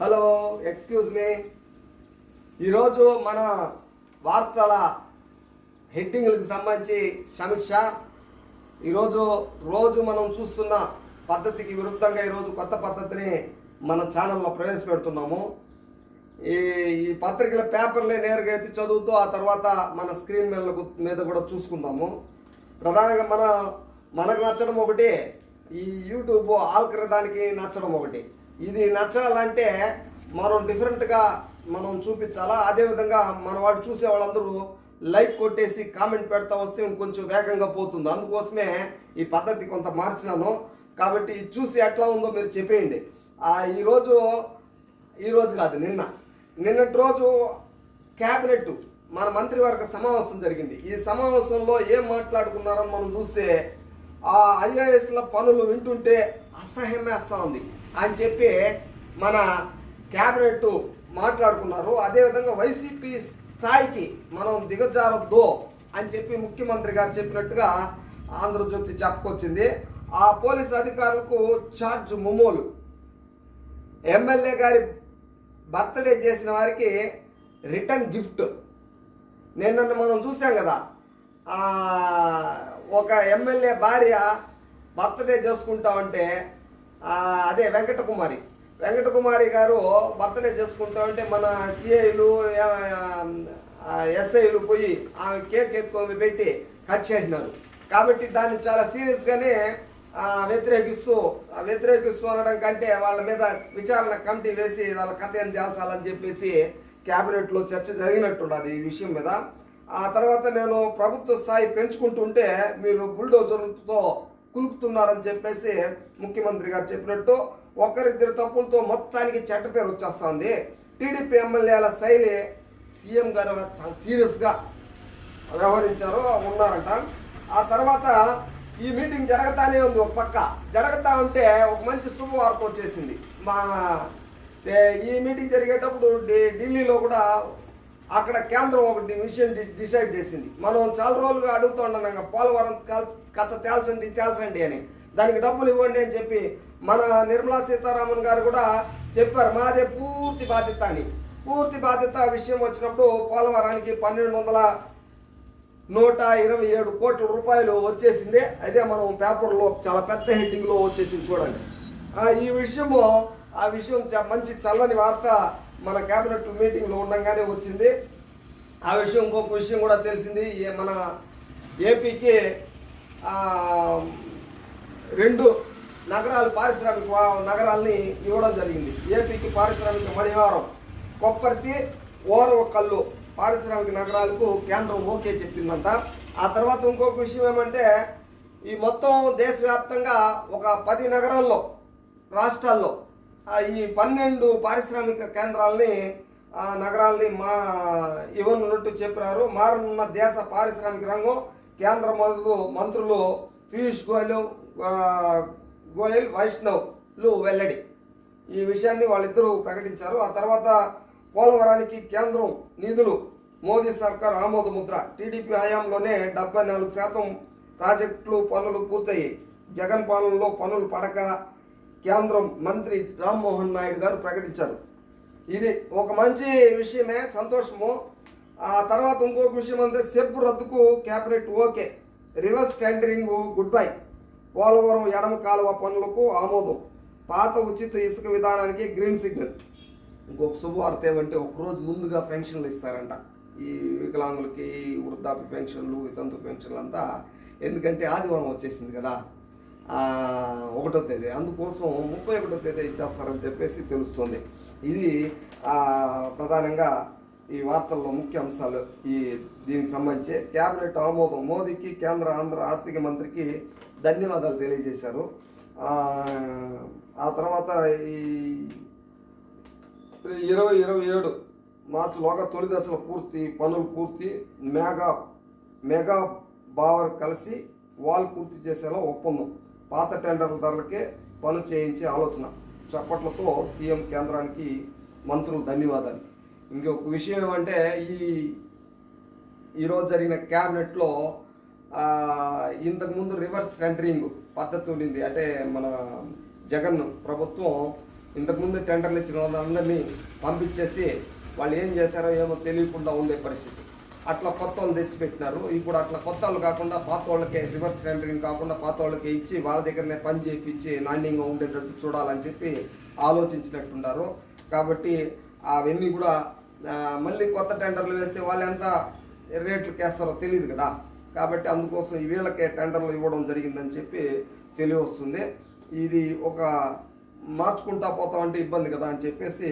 Hello excuse me. ఈరోజు మన వార్తల హెడ్డింగ్లకు సంబంధించి సమీక్ష. ఈరోజు రోజు మనం చూస్తున్న పద్ధతికి విరుద్ధంగా ఈరోజు కొత్త పద్ధతిని మన ఛానల్లో ప్రవేశపెడుతున్నాము. ఈ ఈ పత్రికల పేపర్లే నేరుగా ఎత్తి చదువుతూ ఆ తర్వాత మన స్క్రీన్ మీద మీద కూడా చూసుకుందాము. ప్రధానంగా మన మనకు నచ్చడం ఒకటి. ఈ యూట్యూబ్ ఆల్కరదానికి నచ్చడం ఒకటి. ఇది నచ్చాలంటే మనం డిఫరెంట్గా మనం చూపించాలా? అదేవిధంగా మన వాడు చూసే వాళ్ళందరూ లైక్ కొట్టేసి కామెంట్ పెడతా వస్తే ఇంకొంచెం వేగంగా పోతుంది. అందుకోసమే ఈ పద్ధతి కొంత మార్చినాను. కాబట్టి ఇది చూసి ఎట్లా ఉందో మీరు చెప్పేయండి. ఈరోజు ఈరోజు కాదు నిన్న. నిన్నటి రోజు క్యాబినెట్ మన మంత్రివర్గ సమావేశం జరిగింది. ఈ సమావేశంలో ఏం మాట్లాడుకున్నారని మనం చూస్తే ఆ ఐఏఎస్ల పనులు వింటుంటే అసహ్యం ఉంది. అని చెప్పి మన క్యాబినెట్ మాట్లాడుకున్నారు. అదేవిధంగా వైసీపీ స్థాయికి మనం దిగజారొద్దు అని చెప్పి ముఖ్యమంత్రి గారు చెప్పినట్టుగా ఆంధ్రజ్యోతి చెప్పుకొచ్చింది. ఆ పోలీస్ అధికారులకు ఛార్జ్ మొమోలు ఎమ్మెల్యే గారి బర్త్డే చేసిన వారికి రిటర్న్ గిఫ్ట్. నిన్న మనం చూసాం కదా ఒక ఎమ్మెల్యే భార్య బర్త్డే చేసుకుంటామంటే అదే వెంకటకుమారి. వెంకటకుమారి గారు బర్త్డే చేసుకుంటా ఉంటే మన సిఐలు ఎస్ఐలు పోయి ఆమె కేక్ ఎత్తుకొని పెట్టి కట్ చేసినారు. కాబట్టి దాన్ని చాలా సీరియస్గానే వ్యతిరేకిస్తూ వ్యతిరేకిస్తూ అనడం కంటే వాళ్ళ మీద విచారణ కమిటీ వేసి వాళ్ళ కథ ఏం తేల్చాలని చెప్పేసి క్యాబినెట్లో చర్చ జరిగినట్టున్నది ఈ విషయం మీద. ఆ తర్వాత నేను ప్రభుత్వ స్థాయి పెంచుకుంటుంటే మీరు బుల్డోజర్తో కులుకుతున్నారని చెప్పేసి ముఖ్యమంత్రి గారు చెప్పినట్టు ఒకరిద్దరు తప్పులతో మొత్తానికి చెట్ట పేరు వచ్చేస్తుంది. టీడీపీ ఎమ్మెల్యేల శైలి సీఎం గారు చాలా సీరియస్గా వ్యవహరించారు ఉన్నారంట. ఆ తర్వాత ఈ మీటింగ్ జరగతానే ఉంది ఒక పక్క. జరగతా ఉంటే ఒక మంచి శుభవార్త వచ్చేసింది. మన ఈ మీటింగ్ జరిగేటప్పుడు ఢిల్లీలో కూడా అక్కడ కేంద్రం ఒకటి విషయం డి- డిసైడ్ చేసింది. మనం చాలా రోజులుగా అడుగుతున్నాం పోలవరం కథ తేల్చండి తేల్చండి అని. దానికి డబ్బులు ఇవ్వండి అని చెప్పి మన నిర్మలా సీతారామన్ గారు కూడా చెప్పారు. మాదే పూర్తి బాధ్యత అని. పూర్తి బాధ్యత విషయం వచ్చినప్పుడు పోలవరానికి పన్నెండు వందల నూట ఇరవై ఏడు కోట్ల రూపాయలు వచ్చేసింది. అదే మనం పేపర్లో చాలా పెద్ద హెడ్డింగ్లో వచ్చేసింది చూడండి. ఈ విషయము ఆ విషయం చ- మంచి చల్లని వార్త మన క్యాబినెట్ మీటింగ్లో ఉండగానే వచ్చింది. ఆ విషయం ఇంకొక విషయం కూడా తెలిసింది. మన ఏపీకి రెండు నగరాలు పారిశ్రామిక నగరాల్ని ఇవ్వడం జరిగింది. ఏపీకి పారిశ్రామిక మణిహారం కొప్పర్తి ఓరవకల్లు పారిశ్రామిక నగరాలకు కేంద్రం ఓకే చెప్పిందంట. ఆ తర్వాత ఇంకొక విషయం ఏమంటే ఈ మొత్తం దేశవ్యాప్తంగా ఒక పది నగరాల్లో రాష్ట్రాల్లో ఈ పన్నెండు పారిశ్రామిక కేంద్రాలని నగరాల్ని మా ఇవ్వనున్నట్టు చెప్పారు. మారనున్న దేశ పారిశ్రామిక రంగం కేంద్ర మంత్రులు మంత్రులు పీయూష్ గోయల్ గోయల్ వైష్ణవ్లు వెల్లడి. ఈ విషయాన్ని వాళ్ళిద్దరూ ప్రకటించారు. ఆ తర్వాత పోలవరానికి కేంద్రం నిధులు మోదీ సర్కార్ ఆమోద ముద్ర. టీడీపీ హయాంలోనే డెబ్బై నాలుగు శాతం ప్రాజెక్టులు పనులు పూర్తయ్యాయి. జగన్ పాలనలో పనులు పడక కేంద్రం మంత్రి రామ్మోహన్ నాయుడు గారు ప్రకటించారు. ఇది ఒక మంచి విషయమే సంతోషము. ఆ తర్వాత ఇంకొక విషయం అంటే SEB రద్దుకు cabinet okay. Reverse tendering goodbye. Polavaram ఎడమ కాలువ పనులకు ఆమోదం. పాత ఉచిత ఇసుక విధానానికి గ్రీన్ సిగ్నల్. ఇంకొక శుభవార్త ఏమంటే ఒకరోజు ముందుగా పెన్షన్లు ఇస్తారంట. ఈ వికలాంగులకి వృద్ధాప్య పెన్షన్లు వితంతు పెన్షన్లు అంతా ఎందుకంటే ఆదివారం వచ్చేసింది కదా. ఒకటో తేదీ. అందుకోసం ముప్పై ఒకటో తేదీ ఇచ్చేస్తారని చెప్పేసి తెలుస్తుంది. ఇది ప్రధానంగా ఈ వార్తల్లో ముఖ్య అంశాలు ఈ దీనికి సంబంధించి కేబినెట్ ఆమోదం మోదీకి కేంద్ర ఆంధ్ర ఆర్థిక మంత్రికి ధన్యవాదాలు తెలియజేశారు. ఆ, తర్వాత ఈ ఇరవై ఇరవై ఏడు మార్చిలోగా తొలి దశలో పూర్తి పనులు పూర్తి మెగా మెగా బావర్ కలిసి వాల్ పూర్తి చేసేలా ఒప్పందం. పాత టెండర్ల ధరలకే పనులు చేయించే ఆలోచన. చప్పట్లతో సీఎం కేంద్రానికి మంత్రులు ధన్యవాదాలు. ఇంకొక విషయం ఏమంటే ఈ ఈరోజు జరిగిన క్యాబినెట్లో ఇంతకుముందు రివర్స్ టెండరింగ్ పద్ధతి ఉండింది. అంటే మన జగన్ ప్రభుత్వం ఇంతకుముందు టెండర్లు ఇచ్చిన వాళ్ళందరినీ పంపించేసి వాళ్ళు ఏం చేశారో ఏమో తెలియకుండా ఉండే పరిస్థితి. అట్లా కొత్త వాళ్ళు తెచ్చిపెట్టినారు. ఇప్పుడు అట్లా కొత్త వాళ్ళు కాకుండా పాత వాళ్ళకే రివర్స్ టెండరింగ్ కాకుండా పాత వాళ్ళకి ఇచ్చి వాళ్ళ దగ్గరనే పని చేయించి నాణ్యంగా ఉండేటట్టు చూడాలని చెప్పి ఆలోచించినట్టున్నారు. కాబట్టి అవన్నీ కూడా మళ్ళీ కొత్త టెండర్లు వేస్తే వాళ్ళు ఎంత రేట్లు వేస్తారో తెలియదు కదా. కాబట్టి అందుకోసం వీళ్ళకే టెండర్లు ఇవ్వడం జరిగిందని చెప్పి తెలియవస్తుంది ఇది ఒక మార్చుకుంటా పోతామంటే ఇబ్బంది కదా అని చెప్పేసి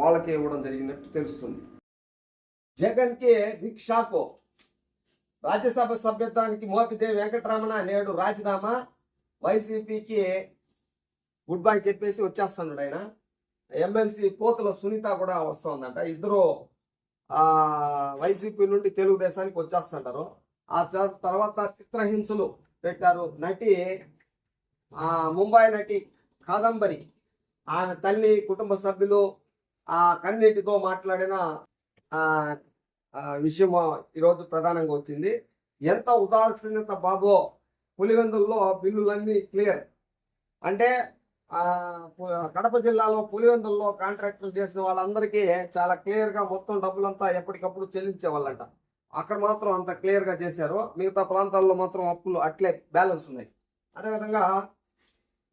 వాళ్ళకే ఇవ్వడం జరిగినట్టు తెలుస్తుంది. జగన్కి రిక్షాకు రాజ్యసభ సభ్యత్వానికి మోపితే వెంకటరమణ నేడు రాజీనామా. వైసీపీకి గుడ్ బై చెప్పేసి వచ్చేస్తున్నాడు ఆయన. ఎమ్మెల్సీ పోతుల సునీత కూడా వస్తుందంట. ఇద్దరు వైసీపీ నుండి తెలుగుదేశానికి వచ్చేస్తుంటారు. ఆ తర్వాత చిత్రహింసలు పెట్టారు నటి ఆ ముంబై నటి కాదంబరి. ఆమె తల్లి కుటుంబ సభ్యులు ఆ కన్నీటితో మాట్లాడిన ఆ విషయం ఈరోజు ప్రధానంగా వచ్చింది. ఎంత ఉదాసీనత బాబో పులివెందుల్లో బిల్లులన్నీ క్లియర్. అంటే కడప జిల్లాలో పులివెందుల్లో కాంట్రాక్టులు చేసిన వాళ్ళందరికీ చాలా క్లియర్గా మొత్తం డబ్బులంతా ఎప్పటికప్పుడు చెల్లించే వాళ్ళంట అక్కడ మాత్రం అంత క్లియర్గా చేశారు. మిగతా ప్రాంతాల్లో మాత్రం అప్పులు అట్లే బ్యాలెన్స్ ఉన్నాయి. అదేవిధంగా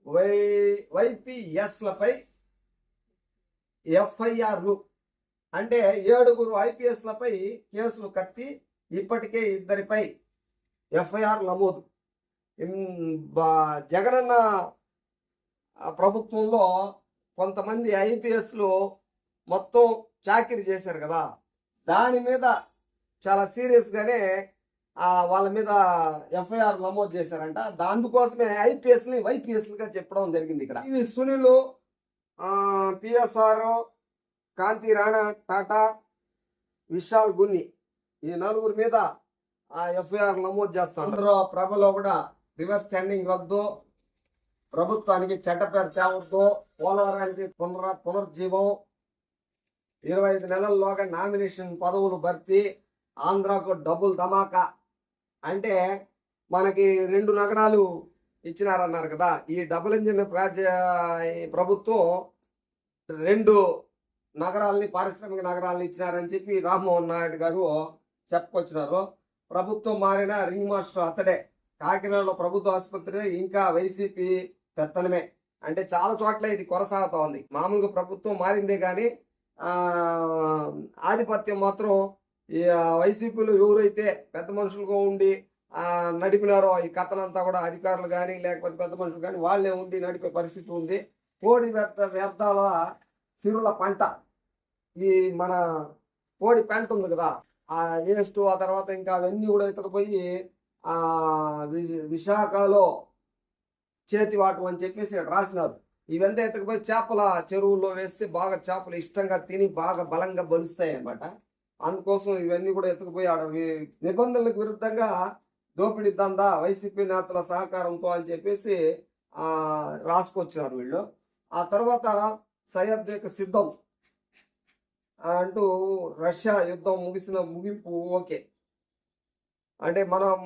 వై వైపిఎస్లపై ఎఫ్ఐఆర్లు అంటే ఏడుగురు ఐపీఎస్లపై కేసులు కత్తి ఇప్పటికే ఇద్దరిపై ఎఫ్ఐఆర్ నమోదు. బా- జగనన్న ప్రభుత్వంలో కొంతమంది ఐపీఎస్లు మొత్తం చాకిరీ చేశారు కదా. దాని మీద చాలా సీరియస్గానే వాళ్ళ మీద ఎఫ్ఐఆర్ నమోదు చేశారంట. దానికోసమే ఐపీఎస్ని వైపీఎస్లుగా చెప్పడం జరిగింది ఇక్కడ. ఇవి సునీల్ పిఎస్ఆర్ కాంతి రాణా టాటా విశాల్ గున్ని ఈ నలుగురి మీద ఆ ఎఫ్ఐఆర్ నమోదు చేస్తాం అందులో ప్రభలో కూడా రివర్స్ స్టాండింగ్ రద్దు. ప్రభుత్వానికి చెడ్డపేరు పేరు పోలవరానికి పునర పునర్జీవం. ఇరవై ఐదు నెలల్లోగా నామినేషన్ పదవులు భర్తీ. ఆంధ్రాకు డబుల్ ధమాకా. అంటే మనకి రెండు నగరాలు ఇచ్చినారన్నారు కదా. ఈ డబుల్ ఇంజిన్ ఈ ప్రభుత్వం రెండు నగరాల్ని పారిశ్రామిక నగరాలని ఇచ్చినారని చెప్పి రామ్మోహన్ నాయుడు గారు చెప్పుకొచ్చినారు. ప్రభుత్వం మారిన రింగ్ మాస్టర్ అతడే. కాకినాడలో ప్రభుత్వ ఆసుపత్రి ఇంకా వైసీపీ పెత్తనమే. అంటే చాలా చోట్ల ఇది కొనసాగుతా ఉంది. మామూలుగా ప్రభుత్వం మారిందే కానీ ఆధిపత్యం మాత్రం ఈ వైసీపీలో ఎవరైతే పెద్ద మనుషులుగా ఉండి నడిపినారో ఈ కథనంతా కూడా అధికారులు కానీ లేకపోతే పెద్ద మనుషులు కానీ వాళ్ళే ఉండి నడిపే పరిస్థితి ఉంది. కోడి వ్యర్థ వ్యర్థాల సిరుల పంట. ఈ మన కోడి పెంట ఉంది కదా ఆ వేస్ట్ ఆ తర్వాత ఇంకా అవన్నీ కూడా ఎత్తుకుపోయి ఆ వి- విశాఖలో చేతి వాటం అని చెప్పేసి రాసినారు ఇవంతా ఎత్తుకుపోయి చేపల చెరువుల్లో వేస్తే బాగా చేపలు ఇష్టంగా తిని బాగా బలంగా బలుస్తాయి అన్నమాట అందుకోసం ఇవన్నీ కూడా ఎత్తుకుపోయి ఆడ నిబంధనలకు విరుద్ధంగా దోపిడీ దందా వైసీపీ నేతల సహకారంతో అని చెప్పేసి రాసుకొచ్చినారు వీళ్ళు. ఆ తర్వాత సయోధ్యకు సిద్ధం అంటూ రష్యా యుద్ధం ముగిసిన ముగింపు ఓకే. అంటే మనం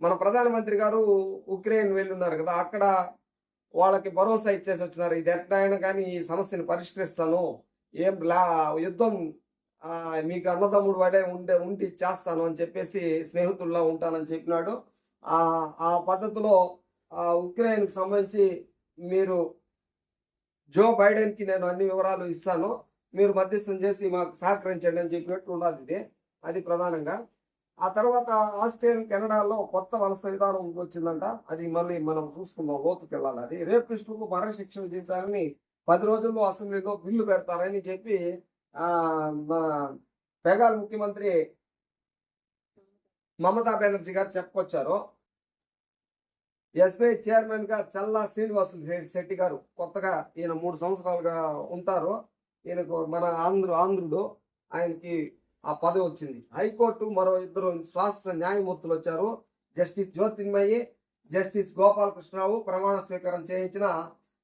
మన ప్రధానమంత్రి గారు ఉక్రెయిన్ వెళ్ళున్నారు కదా అక్కడ వాళ్ళకి భరోసా ఇచ్చేసి వచ్చినారు. ఇది ఎట్లయినా కానీ ఈ సమస్యను పరిష్కరిస్తాను. ఏం లా యుద్ధం మీకు అన్నదమ్ముడు వాడే ఉండే ఉండి చేస్తాను అని చెప్పేసి స్నేహితుల్లా ఉంటానని చెప్పినాడు. ఆ పద్ధతిలో ఉక్రెయిన్కి సంబంధించి మీరు జో బైడెన్కి నేను అన్ని వివరాలు ఇస్తాను. మీరు మధ్యస్థం చేసి మాకు సహకరించండి అని చెప్పినట్టు ఉండాలి ఇది. అది ప్రధానంగా. ఆ తర్వాత ఆస్ట్రేలియా కెనడాలో కొత్త వలస విధానం వచ్చిందంట. అది మళ్ళీ మనం చూసుకుందాం లోతుకు వెళ్ళాలి అది. రేపిస్టులకు మరణశిక్ష విధించాలని పది రోజుల్లో అసెంబ్లీలో బిల్లు పెడతారని చెప్పి మన బెంగాల్ ముఖ్యమంత్రి మమతా బెనర్జీ గారు చెప్పుకొచ్చారు. ఎస్బీఐ చైర్మన్గా చల్లా శ్రీనివాస్ శెట్టి గారు కొత్తగా ఈయన మూడు సంవత్సరాలుగా ఉంటారు. ఈయనకు మన ఆంధ్ర ఆంధ్రుడు. ఆయనకి ఆ పదవి వచ్చింది. హైకోర్టు మరో ఇద్దరు శాస్త్ర న్యాయమూర్తులు వచ్చారు. జస్టిస్ జ్యోతిర్మయి జస్టిస్ గోపాలకృష్ణరావు ప్రమాణ స్వీకారం చేయించిన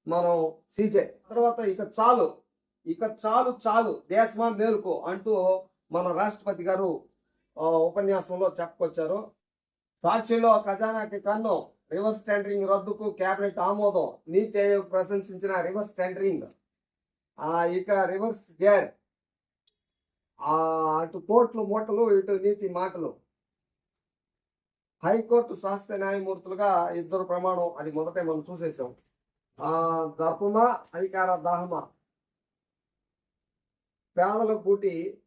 మనం సీజే. తర్వాత ఇక చాలు ఇక చాలు చాలు దేశమా మేలుకు అంటూ మన రాష్ట్రపతి గారు ఉపన్యాసంలో చెప్పుకొచ్చారు. సాక్షిలో ఖజానాకి కన్ను రివర్స్ టెండరింగ్ రద్దుకు కేబినెట్ ఆమోదం నీతి ఆయోగ్ ప్రశంసించిన రివర్స్ టెండరింగ్. ఇక రివర్స్ గేర్ అటు కోర్టులు మూటలు ఇటు నీతి మాటలు. హైకోర్టు శాస్త్ర న్యాయమూర్తులుగా ఇద్దరు ప్రమాణం అది మొదటే మనం చూసేసాం. ఆ దర్పమా అధికార దాహమా. పేదల పూటి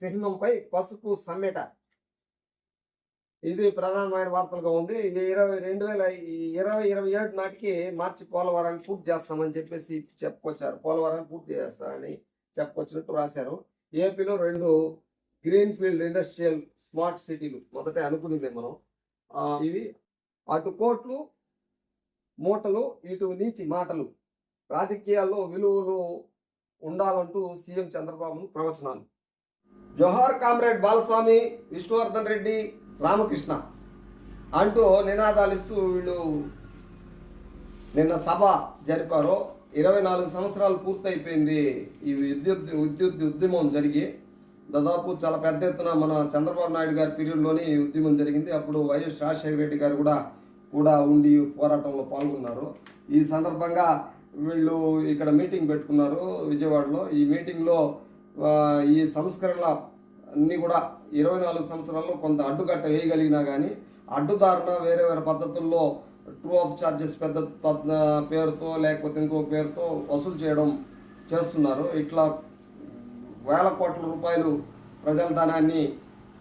సింహంపై పసుపు సమ్మెట. ఇది ప్రధానమైన వార్తలుగా ఉంది. ఇది ఇరవై రెండు వేల ఇరవై ఇరవై ఏడు నాటికి మార్చి పోలవరాన్ని పూర్తి చేస్తామని చెప్పేసి చెప్పుకొచ్చారు. పోలవరాన్ని పూర్తి చేస్తారని చెప్పుకొచ్చినట్టు రాశారు. ఏపీలో రెండు గ్రీన్ ఫీల్డ్ ఇండస్ట్రియల్ స్మార్ట్ సిటీలు మొదట అనుకునింది మనం. ఇవి అటు కోట్లు మూటలు ఇటు నీతి మాటలు రాజకీయాల్లో విలువలు ఉండాలంటూ సీఎం చంద్రబాబు ప్రవచనాలు. జోహార్ కామ్రేడ్ బాలస్వామి విష్ణువర్ధన్ రెడ్డి రామకృష్ణ అంటూ నినాదాలు ఇస్తూ వీళ్ళు నిన్న సభ జరిపారు ఇరవై నాలుగు సంవత్సరాలు పూర్తయిపోయింది ఈ విద్యుత్ విద్యుత్ ఉద్యమం జరిగి. దాదాపు చాలా పెద్ద ఎత్తున మన చంద్రబాబు నాయుడు గారి పీరియడ్లోని ఈ ఉద్యమం జరిగింది. అప్పుడు వైఎస్ రాజశేఖర రెడ్డి గారు కూడా కూడా ఉండి పోరాటంలో పాల్గొన్నారు. ఈ సందర్భంగా వీళ్ళు ఇక్కడ మీటింగ్ పెట్టుకున్నారు విజయవాడలో. ఈ మీటింగ్లో ఈ సంస్కరణల అన్నీ కూడా ఇరవై నాలుగు సంవత్సరాల్లో కొంత అడ్డుకట్ట వేయగలిగినా కానీ అడ్డుదారుణ వేరే వేరే పద్ధతుల్లో ట్రూ ఆఫ్ ఛార్జెస్ పెద్ద పద్- పేరుతో లేకపోతే ఇంకో పేరుతో వసూలు చేయడం చేస్తున్నారు. ఇట్లా వేల కోట్ల రూపాయలు ప్రజల ధనాన్ని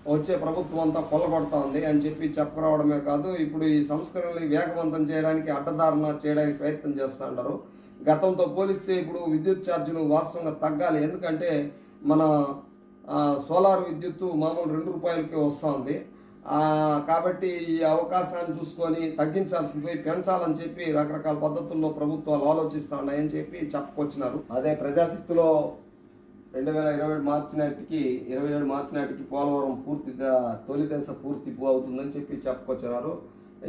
వచ్చే ప్రభుత్వం అంతా కొల్లగొడతా ఉంది అని చెప్పి చెప్పుకురావడమే కాదు ఇప్పుడు ఈ సంస్కరణలు వేగవంతం చేయడానికి అడ్డదారణ చేయడానికి ప్రయత్నం చేస్తూ ఉంటారు గతంతో పోలిస్తే ఇప్పుడు విద్యుత్ ఛార్జీలు వాస్తవంగా తగ్గాలి. ఎందుకంటే మన సోలార్ విద్యుత్తు మామూలు రెండు రూపాయలకే వస్తూ ఉంది. కాబట్టి ఈ అవకాశాన్ని చూసుకొని తగ్గించాల్సింది పోయి పెంచాలని చెప్పి రకరకాల పద్ధతుల్లో ప్రభుత్వాలు ఆలోచిస్తూ ఉన్నాయని చెప్పి చెప్పుకొచ్చినారు. అదే ప్రజాశక్తిలో రెండు వేల ఇరవై ఏడు మార్చి నాటికి ఇరవై ఏడు మార్చి నాటికి పోలవరం పూర్తి తొలి దశ పూర్తి అవుతుందని చెప్పి చెప్పుకొచ్చినారు.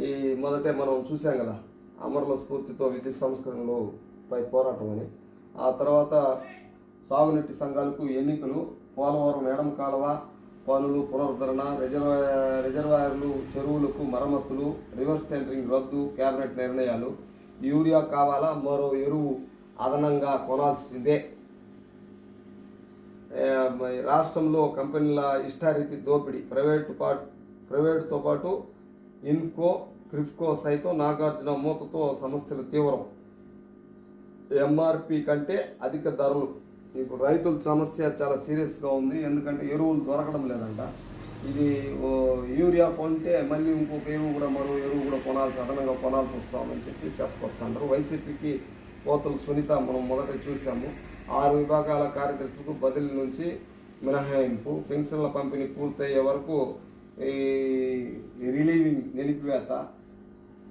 ఈ మొదటే మనం చూసాం కదా అమరుల స్ఫూర్తితో విద్యుత్ సంస్కరణలు పై పోరాటం అని. ఆ తర్వాత సాగునీటి సంఘాలకు ఎన్నికలు పోలవరం ఎడమ కాలువ పనులు పునరుద్ధరణ రిజర్వాయర్ రిజర్వాయర్లు చెరువులకు మరమ్మతులు రివర్స్ టెండరింగ్ రద్దు కేబినెట్ నిర్ణయాలు. యూరియా కావాలా? మరో ఎరువు అదనంగా కొనాల్సిందే. రాష్ట్రంలో కంపెనీల ఇష్టారీతి దోపిడీ. ప్రైవేటు పాటు ప్రైవేటుతో పాటు ఇన్కో క్రిఫ్కో సైతం నాగార్జున మూతతో సమస్యలు తీవ్రం. ఎంఆర్పి కంటే అధిక ధరలు ఇప్పుడు రైతుల సమస్య చాలా సీరియస్గా ఉంది ఎందుకంటే ఎరువులు దొరకడం లేదంట. ఇది ఓ, యూరియా కొంటే మళ్ళీ ఇంకొక ఎరువు కూడా మరో ఎరువు కూడా కొనాల్సి అదనంగా కొనాల్సి వస్తామని చెప్పి చెప్పుకొస్తుంటారు వైసీపీకి కోతలు సునీత మనం మొదట చూసాము ఆరు విభాగాల కార్యదర్శులకు బదిలీ నుంచి మినహాయింపు పెన్షన్ల పంపిణీ పూర్తయ్యే వరకు ఈ రిలీవింగ్ నిలిపివేత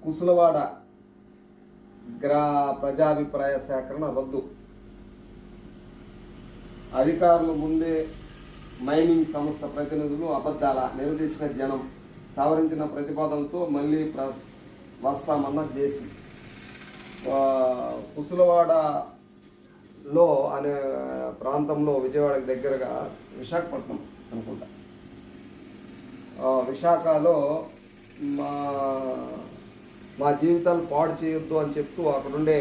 కుసులవాడ గ్రా ప్రజాభిప్రాయ సేకరణ రద్దు. అధికారులు ముందే మైనింగ్ సంస్థ ప్రతినిధులు అబద్ధాల నిలదీసిన జనం సవరించిన ప్రతిపాదనతో మళ్ళీ ప్రస్ వస్తామన్న జేసీ. కుసులవాడలో అనే ప్రాంతంలో విజయవాడకి దగ్గరగా విశాఖపట్నం అనుకుంటా. విశాఖలో మా మా జీవితాలు పాడు చేయొద్దు అని చెప్తూ అక్కడుండే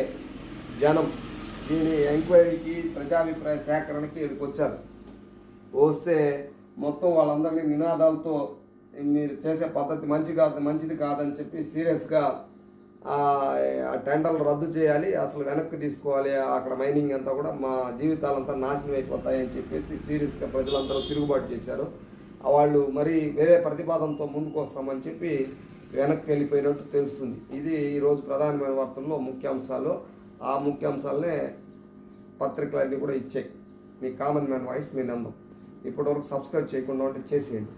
జనం దీని ఎంక్వైరీకి ప్రజాభిప్రాయ సేకరణకి ఇక్కడికి వచ్చారు. వస్తే మొత్తం వాళ్ళందరినీ నినాదాలతో మీరు చేసే పద్ధతి మంచి కాదు మంచిది కాదని చెప్పి సీరియస్గా ఆ టెండర్లు రద్దు చేయాలి అసలు వెనక్కి తీసుకోవాలి అక్కడ మైనింగ్ అంతా కూడా మా జీవితాలంతా నాశనం అయిపోతాయని చెప్పేసి సీరియస్గా ప్రజలందరూ తిరుగుబాటు చేశారు. వాళ్ళు మరి వేరే ప్రతిపాదనతో ముందుకు వస్తామని చెప్పి వెనక్కి వెళ్ళిపోయినట్టు తెలుస్తుంది. ఇది ఈరోజు ప్రధానమైన వార్తల్లో ముఖ్యాంశాలు. ఆ ముఖ్యాంశాలనే పత్రికలు అన్నీ కూడా ఇచ్చాయి. మీ కామన్ మ్యాన్ వాయిస్ మీ నమ్మం ఇప్పటివరకు సబ్స్క్రైబ్ చేయకుండా ఉంటే చేసేయండి.